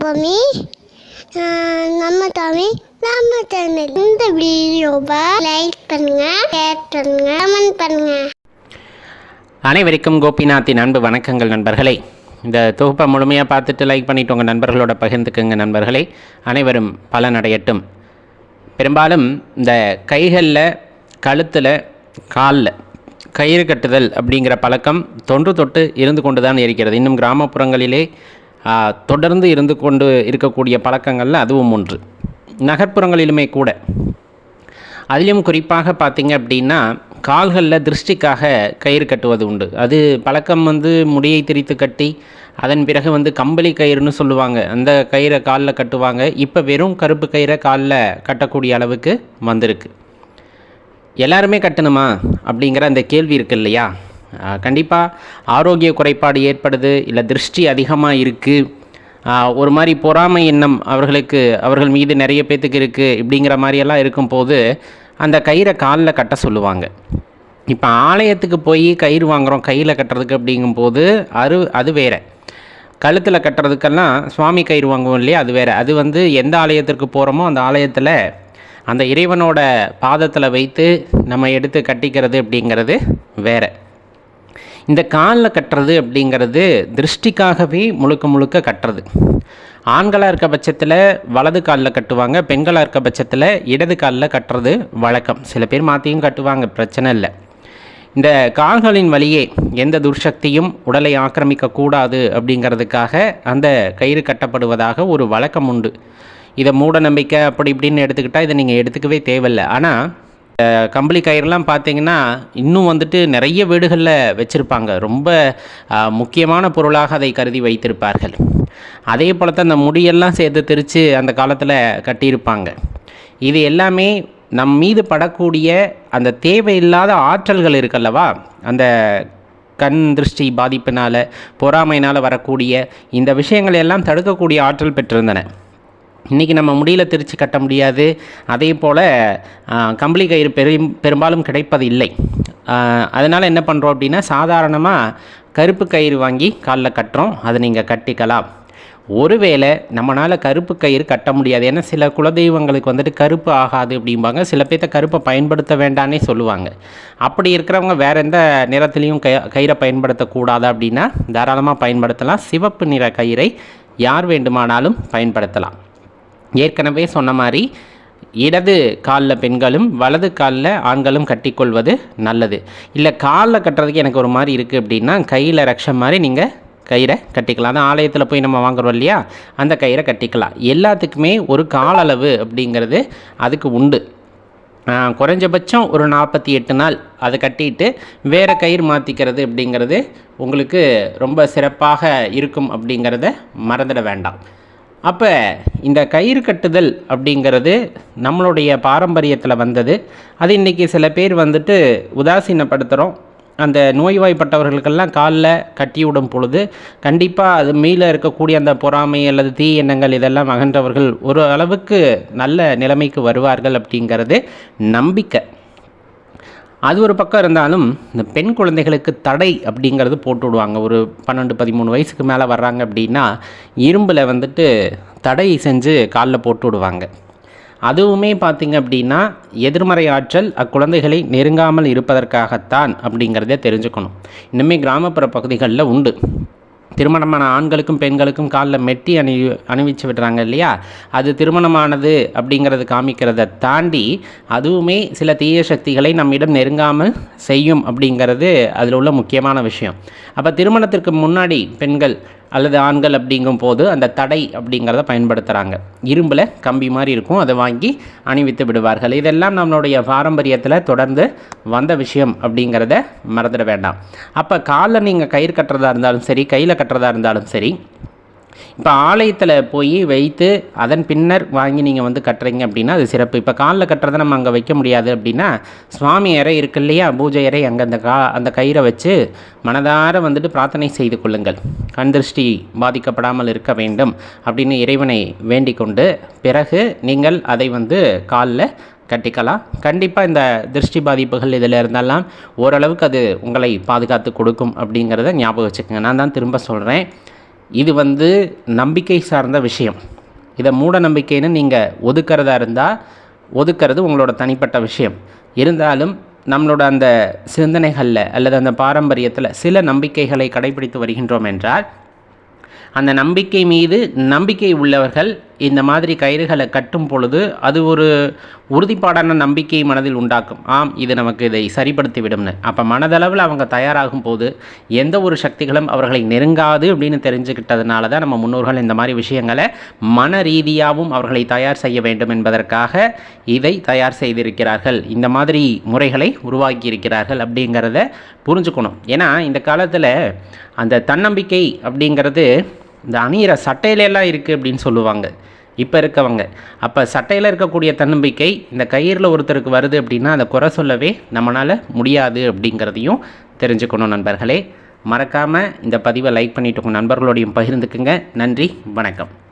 பொம்மி நம்ம தமிழ் நம்ம சேனல் இந்த வீடியோவை லைக் பண்ணுங்க ஷேர் பண்ணுங்க கமெண்ட் பண்ணுங்க. அனைவருக்கும் கோபிநாத்தின் அன்பு வணக்கங்கள் நண்பர்களே. இந்த தொகுப்பை முழுமையாக பார்த்துட்டு லைக் பண்ணிவிட்டு உங்கள் நண்பர்களோட பகிர்ந்துக்குங்க நண்பர்களே. அனைவரும் பலனடையட்டும். பெரும்பாலும் இந்த கைகளில் கழுத்தில் காலில் கயிறு கட்டுதல் அப்படிங்கிற பழக்கம் தொன்று தொட்டு இருந்து கொண்டு தான் இருக்கிறது. இன்னும் கிராமப்புறங்களிலே தொடர்ந்து இருந்து கொண்டு இருக்கக்கூடிய பழக்கங்களில் அதுவும் ஒன்று. நகர்ப்புறங்களிலுமே கூட. அதிலும் குறிப்பாக பார்த்திங்க அப்படின்னா கால்களில் திருஷ்டிக்காக கயிறு கட்டுவது உண்டு. அது பழக்கம் வந்து முடியை திரித்து கட்டி அதன் பிறகு வந்து கம்பளி கயிறுன்னு சொல்லுவாங்க. அந்த கயிறை காலில் கட்டுவாங்க. இப்போ வெறும் கருப்பு கயிறை காலில் கட்டக்கூடிய அளவுக்கு வந்திருக்கு. எல்லாருமே கட்டணுமா? அப்படிங்கிற அந்த கேள்வி இருக்கு இல்லையா? கண்டிப்பாக ஆரோக்கிய குறைபாடு ஏற்படுது இல்லை திருஷ்டி அதிகமாக இருக்குது ஒரு மாதிரி பொறாமை எண்ணம் அவர்களுக்கு அவர்கள் மீது நிறைய பேத்துக்கு இருக்குது இப்படிங்கிற மாதிரியெல்லாம் இருக்கும்போது அந்த கயிறை காலில் கட்ட சொல்லுவாங்க. இப்போ ஆலயத்துக்கு போய் கயிறு வாங்குகிறோம் கையில் கட்டுறதுக்கு அப்படிங்கும்போது அரு அது வேறு. கழுத்தில் கட்டுறதுக்கெல்லாம் சுவாமி கயிறு வாங்குவோம் இல்லையா அது வேறு. அது வந்து எந்த ஆலயத்திற்கு போகிறோமோ அந்த ஆலயத்தில் அந்த இறைவனோட பாதத்தில் வைத்து நம்ம எடுத்து கட்டிக்கிறது அப்படிங்கிறது வேறு. இந்த காலில் கட்டுறது அப்படிங்கிறது திருஷ்டிக்காகவே முழுக்க முழுக்க கட்டுறது. ஆண்களாக இருக்க பட்சத்தில் வலது காலில் கட்டுவாங்க பெண்களாக இருக்க பட்சத்தில் இடது காலில் கட்டுறது வழக்கம். சில பேர் மாற்றியும் கட்டுவாங்க பிரச்சனை இல்லை. இந்த கால்களின் வழியே எந்த துர்சக்தியும் உடலை ஆக்கிரமிக்கக்கூடாது அப்படிங்கிறதுக்காக அந்த கயிறு கட்டப்படுவதாக ஒரு வழக்கம் உண்டு. இதை மூட நம்பிக்கை அப்படி இப்படின்னு எடுத்துக்கிட்டால் இதை நீங்கள் எடுத்துக்கவே தேவையில்லை. ஆனால் கம்பளி கயிறுலாம் பார்த்தீங்கன்னா இன்னும் வந்துட்டு நிறைய வீடுகளில் வச்சுருப்பாங்க. ரொம்ப முக்கியமான பொருளாக அதை கருதி வைத்திருப்பார்கள். அதே போல் தான் அந்த முடியெல்லாம் சேர்த்து திரித்து அந்த காலத்தில் கட்டியிருப்பாங்க. இது எல்லாமே நம் மீது படக்கூடிய அந்த தேவையில்லாத ஆற்றல்கள் இருக்கல்லவா? அந்த கண் திருஷ்டி பாதிப்பினால் பொறாமையினால் வரக்கூடிய இந்த விஷயங்களை எல்லாம் தடுக்கக்கூடிய ஆற்றல் பெற்றிருந்தன. இன்றைக்கி நம்ம முடியல திருச்சி கட்ட முடியாது. அதே போல் கம்பளி கயிறு பெரும் பெரும்பாலும் கிடைப்பது இல்லை. அதனால் என்ன பண்ணுறோம் அப்படின்னா சாதாரணமாக கருப்பு கயிறு வாங்கி காலில் கட்டுறோம். அதை நீங்கள் கட்டிக்கலாம். ஒருவேளை நம்மளால் கருப்பு கயிறு கட்ட முடியாது. ஏன்னா சில குலதெய்வங்களுக்கு வந்துட்டு கருப்பு ஆகாது அப்படிம்பாங்க. சில பேர்த்த கருப்பை பயன்படுத்த வேண்டானே சொல்லுவாங்க. அப்படி இருக்கிறவங்க வேறு எந்த நிறத்துலையும் கய கயிறை பயன்படுத்தக்கூடாது அப்படின்னா தாராளமாக பயன்படுத்தலாம். சிவப்பு நிற கயிறை யார் வேண்டுமானாலும் பயன்படுத்தலாம். ஏற்கனவே சொன்ன மாதிரி இடது காலில் பெண்களும் வலது காலில் ஆண்களும் கட்டிக்கொள்வது நல்லது. இல்லை காலில் கட்டுறதுக்கு எனக்கு ஒரு மாதிரி இருக்குது அப்படின்னா கையில் ரக்ஷம் மாதிரி நீங்கள் கயிறை கட்டிக்கலாம். அந்த ஆலயத்தில் போய் நம்ம வாங்குறோம் இல்லையா? அந்த கயிறை கட்டிக்கலாம். எல்லாத்துக்குமே ஒரு கால அளவு அப்படிங்கிறது அதுக்கு உண்டு. குறைஞ்சபட்சம் ஒரு நாற்பத்தி எட்டு நாள் அதை கட்டிட்டு வேறு கயிறு மாற்றிக்கிறது அப்படிங்கிறது உங்களுக்கு ரொம்ப சிறப்பாக இருக்கும் அப்படிங்கிறத மறந்துட வேண்டாம். அப்போ இந்த கயிறு கட்டுதல் அப்படிங்கிறது நம்மளுடைய பாரம்பரியத்தில் வந்தது. அது இன்றைக்கி சில பேர் வந்துட்டு உதாசீனப்படுத்துகிறோம் அந்த நோய்வாய்ப்பட்டவர்களுக்கெல்லாம் காலில் கட்டிவிடும் பொழுது கண்டிப்பாக அது மேலே இருக்கக்கூடிய அந்த பொறாமை அல்லது தீ எண்ணங்கள் இதெல்லாம் அகன்றவர்கள் ஒரு அளவுக்கு நல்ல நிலைமைக்கு வருவார்கள் அப்படிங்கிறது நம்பிக்கை. அது ஒரு பக்கம் இருந்தாலும் இந்த பெண் குழந்தைகளுக்கு தடை அப்படிங்கிறது போட்டு விடுவாங்க. ஒரு பன்னெண்டு பதிமூணு வயசுக்கு மேலே வர்றாங்க அப்படின்னா இரும்பில் வந்துட்டு தடை செஞ்சு காலில் போட்டு விடுவாங்க. அதுவுமே பார்த்திங்க அப்படின்னா எதிர்மறை ஆற்றல் அக்குழந்தைகளை நெருங்காமல் இருப்பதற்காகத்தான் அப்படிங்கிறத தெரிஞ்சுக்கணும். இன்னுமே கிராமப்புற பகுதிகளில் உண்டு. திருமணமான ஆண்களுக்கும் பெண்களுக்கும் காலில் மெட்டி அணி அணிவிச்சு விடுறாங்க இல்லையா? அது திருமணமானது அப்படிங்கிறது காமிக்கிறத தாண்டி அதுவுமே சில தீய சக்திகளை நம்மிடம் நெருங்காமல் செய்யும் அப்படிங்கிறது அதில் உள்ள முக்கியமான விஷயம். அப்போ திருமணத்திற்கு முன்னாடி பெண்கள் அல்லது ஆண்கள் அப்படிங்கும் போது அந்த தடை அப்படிங்கிறத பயன்படுத்துகிறாங்க இரும்பில் கம்பி மாதிரி இருக்கும் அதை வாங்கி அணிவித்து விடுவார்கள். இதெல்லாம் நம்மளுடைய பாரம்பரியத்தில் தொடர்ந்து வந்த விஷயம் அப்படிங்கிறத மறந்துட வேண்டாம். அப்போ காலில் நீங்கள் கயிறு கட்டுறதா இருந்தாலும் சரி கையில் கட்டுறதா இருந்தாலும் சரி இப்போ ஆலயத்தில் போய் வைத்து அதன் பின்னர் வாங்கி நீங்கள் வந்து கட்டுறீங்க அப்படின்னா அது சிறப்பு. இப்போ காலில் கட்டுறதை நம்ம அங்கே வைக்க முடியாது அப்படின்னா சுவாமி அறை இருக்கு இல்லையா? பூஜை அறை அங்கே அந்த கா அந்த கயிறை வச்சு மனதார வந்துட்டு பிரார்த்தனை செய்து கொள்ளுங்கள். கண் திருஷ்டி பாதிக்கப்படாமல் இருக்க வேண்டும் அப்படின்னு இறைவனை வேண்டிக் கொண்டு பிறகு நீங்கள் அதை வந்து காலில் கட்டிக்கலாம். கண்டிப்பாக இந்த திருஷ்டி பாதிப்புகள் இதில் இருந்தாலாம் ஓரளவுக்கு அது உங்களை பாதுகாத்து கொடுக்கும் அப்படிங்கிறத ஞாபகம் வச்சுக்கோங்க. நான் தான் திரும்ப சொல்கிறேன் இது வந்து நம்பிக்கை சார்ந்த விஷயம். இதை மூட நம்பிக்கைன்னு நீங்கள் ஒதுக்கிறதா இருந்தால் ஒதுக்கிறது உங்களோட தனிப்பட்ட விஷயம். இருந்தாலும் நம்மளோட அந்த சிந்தனைகளில் அல்லது அந்த பாரம்பரியத்தில் சில நம்பிக்கைகளை கடைபிடித்து வருகின்றோம் என்றால் அந்த நம்பிக்கை மீது நம்பிக்கை உள்ளவர்கள் இந்த மாதிரி கயிறுகளை கட்டும் பொழுது அது ஒரு உறுதிப்பாடான நம்பிக்கை மனதில் உண்டாக்கும். ஆம் இது நமக்கு இதை சரிப்படுத்தி விடும்னு அப்போ மனதளவில் அவங்க தயாராகும் போது எந்த ஒரு சக்திகளும் அவர்களை நெருங்காது அப்படின்னு தெரிஞ்சுக்கிட்டதுனால தான் நம்ம முன்னோர்கள் இந்த மாதிரி விஷயங்களை மன ரீதியாகவும் அவர்களை தயார் செய்ய வேண்டும் என்பதற்காக இதை தயார் செய்திருக்கிறார்கள். இந்த மாதிரி முறைகளை உருவாக்கி இருக்கிறார்கள் அப்படிங்கிறத புரிஞ்சுக்கணும். ஏன்னா இந்த காலத்தில் அந்த தன்னம்பிக்கை அப்படிங்கிறது இந்த அணியிற சட்டையிலெல்லாம் இருக்குது அப்படின்னு சொல்லுவாங்க. இப்போ இருக்கவங்க. அப்போ சட்டையில் இருக்கக்கூடிய தன்னம்பிக்கை இந்த கயிறில் ஒருத்தருக்கு வருது அப்படின்னா அதை குறை சொல்லவே நம்மளால் முடியாது அப்படிங்கிறதையும் தெரிஞ்சுக்கணும் நண்பர்களே. மறக்காமல் இந்த பதிவை லைக் பண்ணிவிட்டு உங்கள் நண்பர்களோடையும் பகிர்ந்துக்குங்க. நன்றி வணக்கம்.